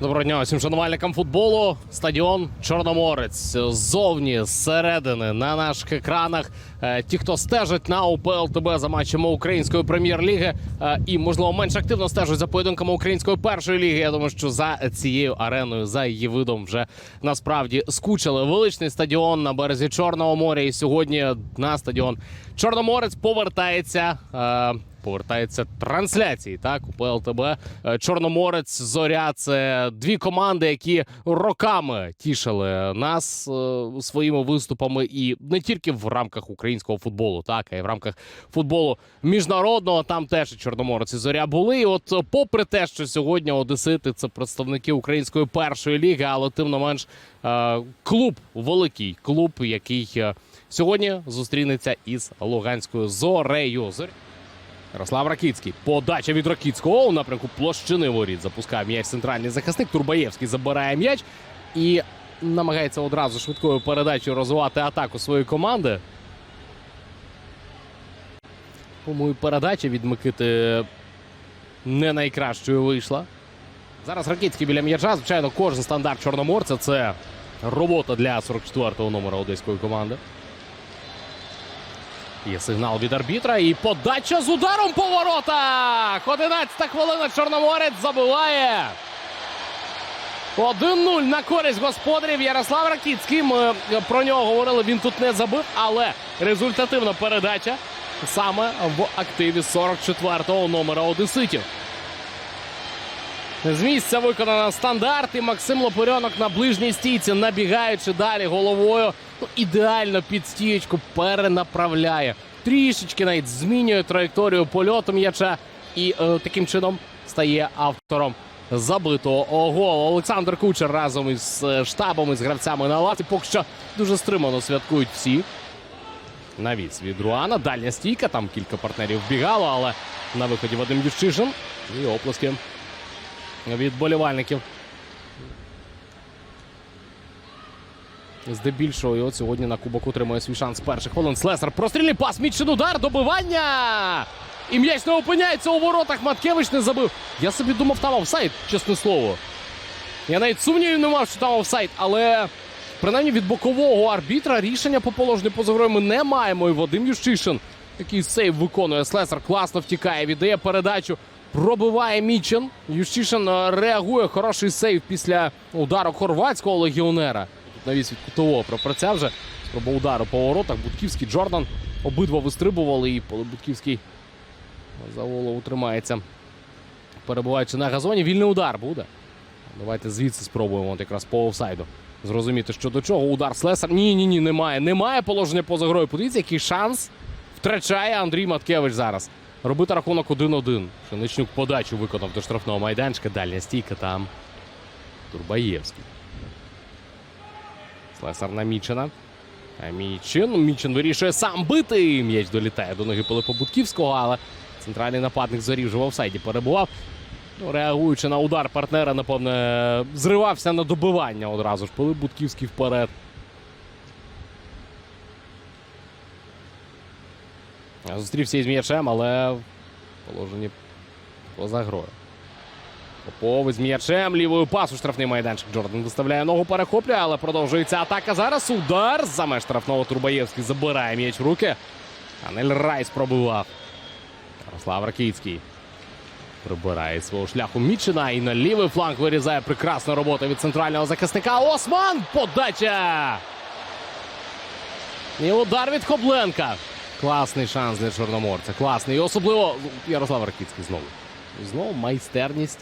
Доброго дня всім шанувальникам футболу. Стадіон Чорноморець ззовні, зсередини на наших екранах. Е, Ті, хто стежить на УПЛ ТБ за матчами української прем'єр-ліги е, і, можливо, менш активно стежать за поєдинками української першої ліги. Я думаю, що за цією ареною, за її видом, вже насправді скучили. Величний стадіон на березі Чорного моря. І сьогодні на стадіон Чорноморець повертається. Повертається трансляції. Так, у ПЛТБ Е, Чорноморець, Зоря це дві команди, які роками тішили нас е, своїми виступами, і не тільки в рамках українського футболу, так а й в рамках футболу міжнародного. Там теж і Чорноморець і Зоря були. І от, попри те, що сьогодні Одесити це представники української першої ліги, але тим не менш е, клуб великий клуб, який сьогодні зустрінеться із Луганською зорею. Ярослав Ракіцький. Подача від Ракіцького у напрямку площини воріт. Запускає м'яч центральний захисник. Турбаєвський забирає м'яч і намагається одразу швидкою передачею розвивати атаку своєї команди. По-моєму, передача від Микити не найкращою вийшла. Зараз Ракіцький біля м'яча. Звичайно, кожен стандарт чорноморця це робота для 44-го номера одеської команди. Є сигнал від арбітра і подача з ударом по воротах. 11 хвилина Чорноморець забиває. 1-0 на користь господарів Ярослав Ракіцький. Ми про нього говорили. Він тут не забив, але результативна передача саме в активі 44-го номера Одеситів. З місця виконано стандарт і Максим Лопарьонок на ближній стійці, набігаючи далі головою, ну, ідеально під стієчку перенаправляє. Трішечки навіть змінює траєкторію польоту м'яча і е, таким чином стає автором забитого голу. Олександр Кучер разом із е, штабом із гравцями на лавці. Поки що дуже стримано святкують всі. Навіс від Руана. Дальня стійка. Там кілька партнерів вбігало, але на виході Вадим Ющишин. І оплески від болівальників. Здебільшого, і от сьогодні на кубок отримує свій шанс перших хвилин. Слесар прострільний пас, мічен удар, добивання! І м'яч не опиняється у воротах. Маткевич не забив. Я собі думав, там офсайд, чесне слово. Я навіть сумнівів не мав, що там офсайд, але принаймні від бокового арбітра рішення по положенню поза ми не маємо. І Вадим Ющишин, який сейв виконує. Слесар класно втікає, віддає передачу. Пробиває Мічен. Ющишин е, реагує. Хороший сейв після удару хорватського легіонера. Навіс від кутового пропраця вже. Спроба удару по воротах. Будківський Джордан. Обидва вистрибували, і Будківський за голову тримається. Перебуваючи на газоні, вільний удар буде. Давайте звідси спробуємо от якраз по офсайду. Зрозуміти, що до чого. Удар Слесар. Ні, ні, ні, немає. Немає положення поза грою. Подивіться, який шанс втрачає Андрій Маткевич зараз. Робити рахунок 1-1. Шиничнюк подачу виконав до штрафного майданчика. Дальня стійка там. Турбаєвський. Слесар на Мічина. Мічин. Мічин вирішує сам бити. М'яч долітає до ноги Пилипа Будківського, але центральний нападник зорі вже в офсайді перебував. Ну, реагуючи на удар партнера, напевне, зривався на добивання одразу ж. Пилип Будківський вперед. Зустрівся із м'ячем, але в положенні поза грою. Попов із м'ячем. Лівою пасу штрафний майданчик. Джордан виставляє ногу, перехоплює, але продовжується атака. Зараз удар. За меж штрафного Турбаєвський забирає м'яч в руки. Анель Райс пробивав. Ярослав Ракіцький. Прибирає свого шляху Мічина і на лівий фланг вирізає прекрасна робота від центрального захисника. Осман! Подача! І удар від Хобленка. Класний шанс для Чорноморця. Класний. І особливо Ярослав Ракіцький знову. Знову майстерність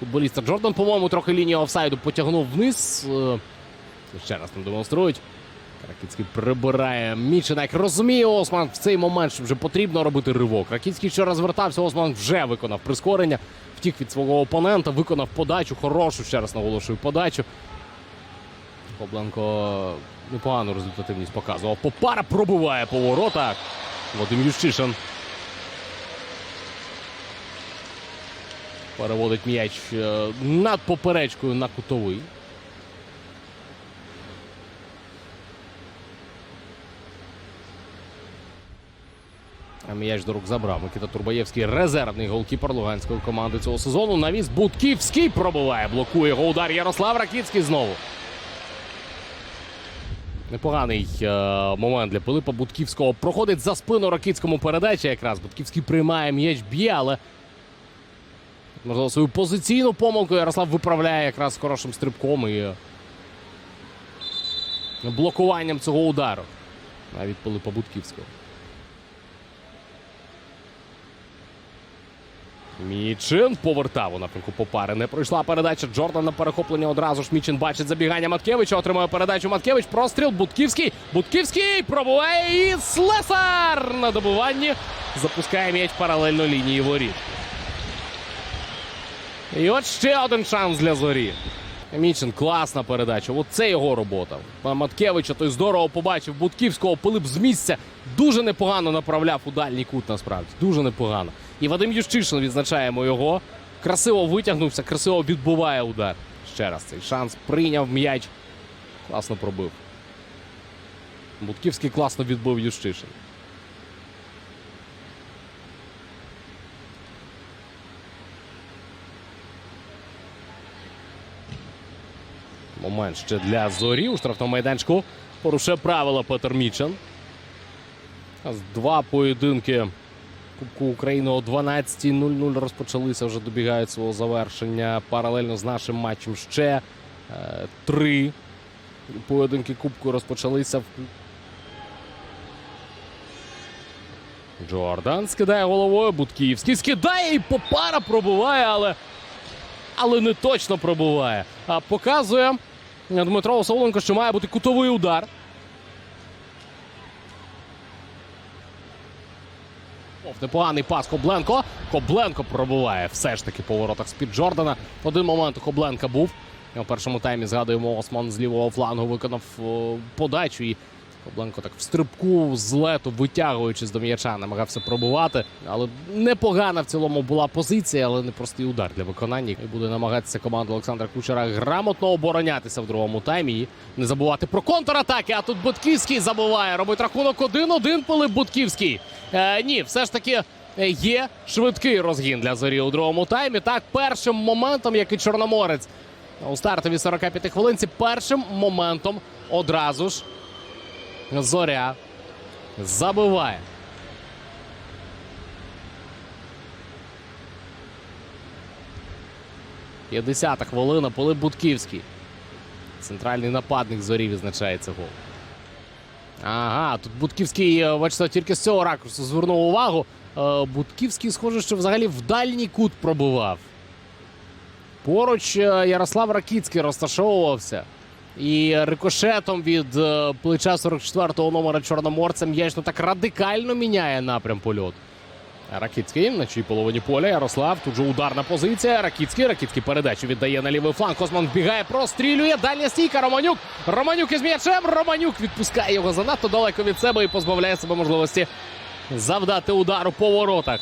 футболіста. Джордан, по-моєму, трохи лінію офсайду потягнув вниз. Е, Ще раз нам демонструють. Ракіцький прибирає Мічина. Як розуміє Осман в цей момент, що вже потрібно робити ривок. Ракіцький ще розвертався, Осман вже виконав прискорення, втік від свого опонента, виконав подачу, хорошу, ще раз наголошую, подачу. Кобленко непогану результативність показував. Попара пробиває по воротах. Вадим Ющишин. Переводить м'яч е, над поперечкою на кутовий. А М'яч до рук забрав. Микита Турбаєвський резервний голкіпер луганської команди цього сезону. Навіс Будківський пробиває, блокує його удар. Ярослав Ракіцький знову. Непоганий е, момент для Пилипа Будківського. Проходить за спину Ракіцькому передача якраз. Будківський приймає м'яч, б'є, але можливо свою позиційну помилку Ярослав виправляє якраз хорошим стрибком і блокуванням цього удару. Навіть Пилипа Будківського. Мічин повертав у напрямку Попари. Не пройшла передача. Джордан на перехоплення одразу ж Мічин бачить забігання Маткевича. Отримує передачу Маткевич. Простріл. Будківський. Будківський пробуває і Слесар на добуванні. Запускає м'яч паралельно лінії воріт. І от ще один шанс для зорі. Мічин класна передача. От це його робота. Маткевича той здорово побачив Будківського. Пилип з місця дуже непогано направляв у дальній кут. Насправді дуже непогано. І Вадим Ющишин відзначаємо його. Красиво витягнувся, красиво відбуває удар. Ще раз цей шанс прийняв м'яч. Класно пробив. Будківський класно відбив Ющишин. Момент ще для зорі у штрафному майданчику. Порушує правила Петер Мічен. Два поєдинки Кубку України о 12.00 розпочалися, вже добігають свого завершення. Паралельно з нашим матчем ще е, три поєдинки Кубку розпочалися. Джордан скидає головою. Будківський скидає і попара пробуває, але, але не точно пробуває. А показує Дмитро Осоленко, що має бути кутовий удар. Оф, Непоганий пас Кобленко. Кобленко пробуває все ж таки по воротах з-під Джордана. Один момент у Кобленка був. У першому таймі згадуємо, Осман з лівого флангу виконав подачу. І Кобленко так в стрибку з лету, витягуючись до м'яча, намагався пробувати. Але непогана в цілому була позиція, але непростий удар для виконання. І буде намагатися команда Олександра Кучера грамотно оборонятися в другому таймі. І не забувати про контратаки. А тут Будківський забуває. Робить рахунок 1-1 Пилип Будківський. Е, ні, все ж таки. е, Є швидкий розгін для зорі у другому таймі. Так, першим моментом, як і Чорноморець у стартовій 45 хвилинці, першим моментом одразу ж зоря забиває. П'ятдесята хвилина Пилип Будківський. Центральний нападник зорі відзначається гол. Ага, тут Будківський, е, бачите, тільки з цього ракурсу звернув увагу. Е, Будківський, схоже, що взагалі в дальній кут пробивав. Поруч е, Ярослав Ракіцький розташовувався. І рикошетом від е, плеча 44-го номера Чорноморця м'яч ну так радикально міняє напрям польоту. Ракіцький на чій половині поля. Ярослав. Тут же ударна позиція. Ракіцький. Ракіцький передачу віддає на лівий фланг. Косман вбігає, прострілює. Дальня стійка. Романюк. Романюк із м'ячем. Романюк відпускає його занадто далеко від себе і позбавляє себе можливості завдати удару по воротах.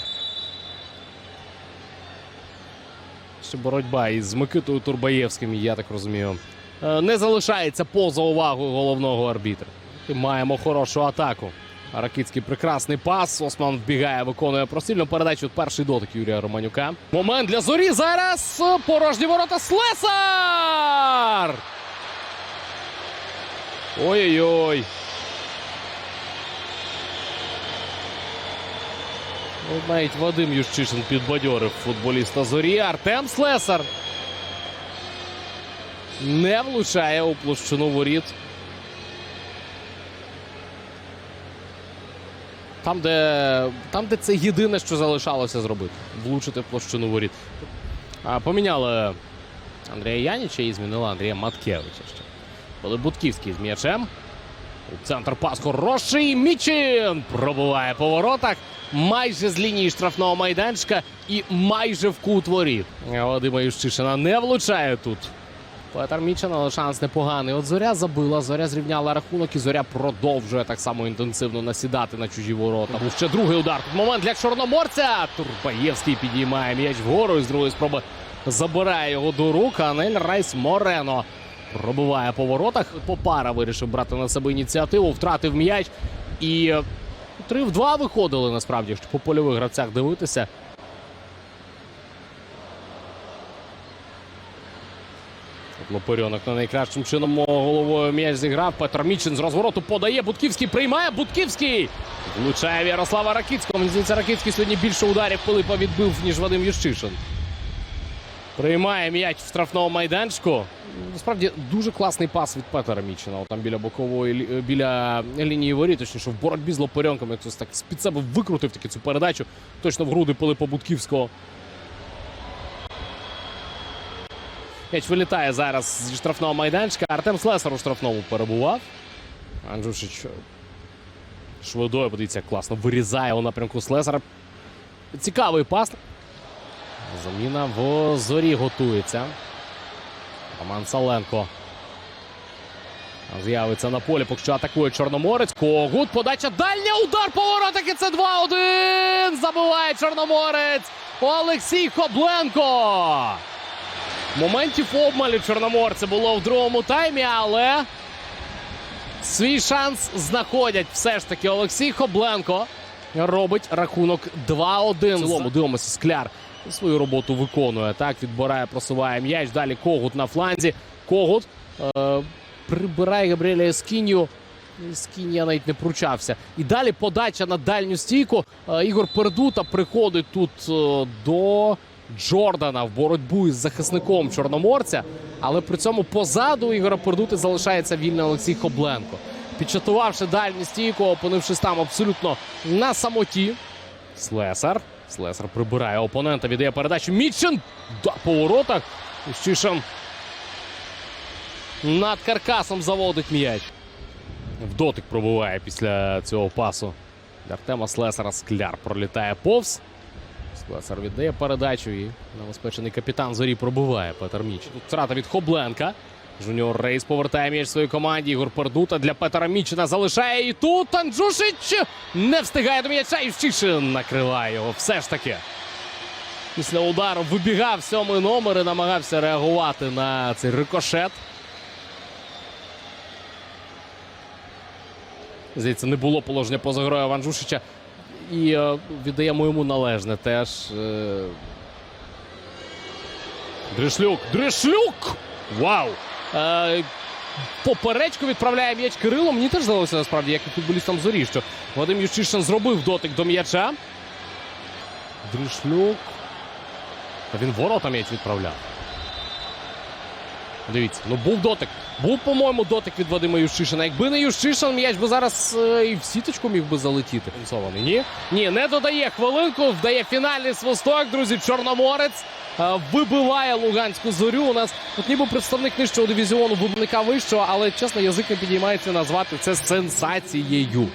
Ще боротьба із Микитою Турбаєвським, я так розумію. Е, Не залишається поза увагою головного арбітра. І маємо хорошу атаку. Ракицький прекрасний пас. Осман вбігає, виконує прострільну передачу. Перший дотик Юрія Романюка. Момент для зорі. Зараз порожні ворота Слесар! Ой-ой-ой. Навіть Вадим Ющишин підбадьорив футболіста зорі. Артем Слесар не влучає у площину воріт. Там, де, там, де це єдине, що залишалося зробити. Влучити площину воріт. А, поміняли Андрія Яніча і змінили Андрія Маткевича ще. Коли Будківський з м'ячем. У центр пас хороший. Мічин пробуває по воротах. Майже з лінії штрафного майданчика і майже в кут воріт. Вадима Ющишина не влучає тут. Петер Мічин, але шанс непоганий. От зоря забила, зоря зрівняла рахунок, і зоря продовжує так само інтенсивно насідати на чужі ворота. Був ще другий удар. Тут момент для чорноморця. Турбаєвський підіймає м'яч вгору і з другої спроби забирає його до рук. Анель Райс Морено пробиває по воротах. Попара вирішив брати на себе ініціативу, втратив м'яч і Три в два виходили насправді, якщо по польових гравцях дивитися. От на найкращим чином головою м'яч зіграв. Петр Мічин з розвороту подає. Будківський приймає. Будківський влучає Ярослава Ракицького. Мені здається, Ракицький сьогодні більше ударів Пилипа відбив, ніж Вадим Ющишин. Приймає м'яч в штрафному майданчику. Насправді дуже класний пас від Петера Мічина. От Там біля бокової е, біля лінії воріт, точніше, в боротьбі з Лопарьонком. Як хтось так з-під себе викрутив таки цю передачу. Точно в груди Пилипа Будківського. М'яч вилітає зараз зі штрафного майданчика. Артем Слесар у штрафному перебував. Анджушич швидою, подивіться, класно вирізає у напрямку Слесара. Цікавий пас. Заміна в зорі готується. Роман Саленко. З'явиться на полі, поки що атакує Чорноморець. Когут. Подача дальня. Удар по воротах. І це 2-1. Забиває Чорноморець. Олексій Хобленко. Моментів обмалю Чорноморця було в другому таймі, але свій шанс знаходять все ж таки Олексій Хобленко. Робить рахунок 2-1. В цілому дивимося, скляр свою роботу виконує. Так, відбирає, просуває м'яч. Далі Когут на фланзі. Когут е, прибирає Габріеля Ескінію. Ескінія навіть не пручався. І далі подача на дальню стійку. Е, Ігор Пердута приходить тут е, до Джордана в боротьбу із захисником Чорноморця. Але при цьому позаду Ігора Пердути залишається вільний Олексій Хобленко. Підчатувавши дальню стійку, опинившись там абсолютно на самоті. Слесар. Слесар прибирає опонента, віддає передачу. Мітчин да, по воротах. Щишин над каркасом заводить м'яч. В дотик пробиває після цього пасу. Артема Слесара скляр пролітає повз. Слесар віддає передачу і небезпечений капітан зорі пробиває Петер Міч. Тут втрата від Хобленка. Жуніор Рейс повертає м'яч своїй команді. Ігор Пердута для Петера Мічина залишає. І тут Анджушич не встигає до м'яча. І Вщишин накриває його. Все ж таки. Після удару вибігав сьомий номер і намагався реагувати на цей рикошет. Здається, не було положення поза грою Ванжушича. І е, віддаємо йому належне теж. Е... Дришлюк! Дришлюк! Вау! Е, поперечку відправляє м'яч Кирило. Мені теж здалося насправді, як і футболістам зорі, що Вадим Ющишин зробив дотик до м'яча. Дришлюк. Та він ворота м'яч відправляв. Дивіться, ну був дотик. Був, по-моєму, дотик від Вадима Ющишина. Якби не Ющишин, м'яч би зараз е, і в сіточку міг би залетіти. Фінансований. Ні? Ні, не додає хвилинку, вдає фінальний свисток, друзі. Чорноморець е, вибиває Луганську зорю. У нас от ніби представник нижчого дивізіону вибивника вищого, але чесно, язик не підіймається назвати це сенсацією.